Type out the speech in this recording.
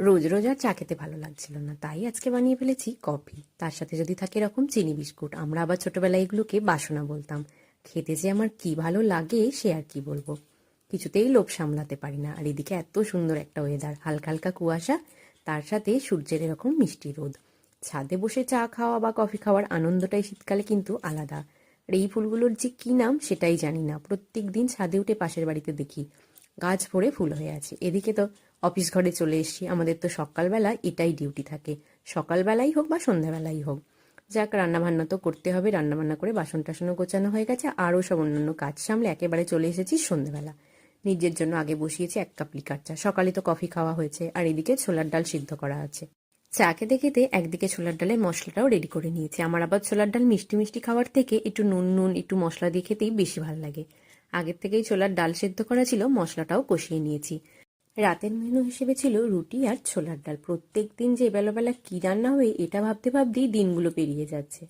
রোজ রোজ আর চা খেতে ভালো লাগছিল না। তাই আজকে বানিয়ে ফেলেছি কফি। তার সাথে যদি থাকে এরকম চিনি বিস্কুট। আমরা আবার ছোটবেলায় এগুলোকে বাসনা বলতাম। খেতে যে আমার কি ভালো লাগে, সে আর কি বলব? কিছুতেই লোভ সামলাতে পারি না। আর এদিকে এত সুন্দর একটা ওয়েদার হালকা হালকা কুয়াশা। তার সাথে সূর্যের এরকম মিষ্টি রোদ। ছাদে বসে চা খাওয়া বা কফি খাওয়ার আনন্দটাই শীতকালে কিন্তু আলাদা। আর এই ফুলগুলোর যে কি নাম সেটাই জানি না। প্রত্যেক দিন ছাদে উঠে পাশের বাড়িতে দেখি। গাছ ভরে ফুল হয়ে আছে। এদিকে তো অফিস ঘরে চলে এসেছি। আমাদের তো সকালবেলা এটাই ডিউটি থাকে। সকালবেলাই হোক বা সন্ধ্যাবেলাই হোক। যাক, রান্নাবান্না তো করতে হবে। রান্নাবান্না করে বাসন টাসনও গোছানো হয়ে গেছে। আরও সব অন্যান্য কাজ সামলে একেবারে চলে এসেছি সন্ধ্যাবেলা। নিজের জন্য আগে বসিয়েছি এক কাপ লিকার চা। সকালে তো কফি খাওয়া হয়েছে। আর এদিকে ছোলার ডাল সিদ্ধ করা আছে। চা খেতে একদিকে ছোলার ডালের মশলাটাও রেডি করে নিয়েছি। আমার আবার ছোলার ডাল মিষ্টি মিষ্টি খাওয়ার থেকে একটু নুন নুন, একটু মশলা দিয়ে খেতেই বেশি ভালো লাগে। আগের থেকেই ছোলার ডাল সেদ্ধ করা ছিল, মশলাটাও কষিয়ে নিয়েছি। রাতের মেনু হিসেবে ছিল রুটি আর ছোলার ডাল। প্রত্যেক দিন যে বেলাবেলা কি রান্না হয়ে, এটা ভাবতে ভাবতেই দিনগুলো পেরিয়ে যাচ্ছে।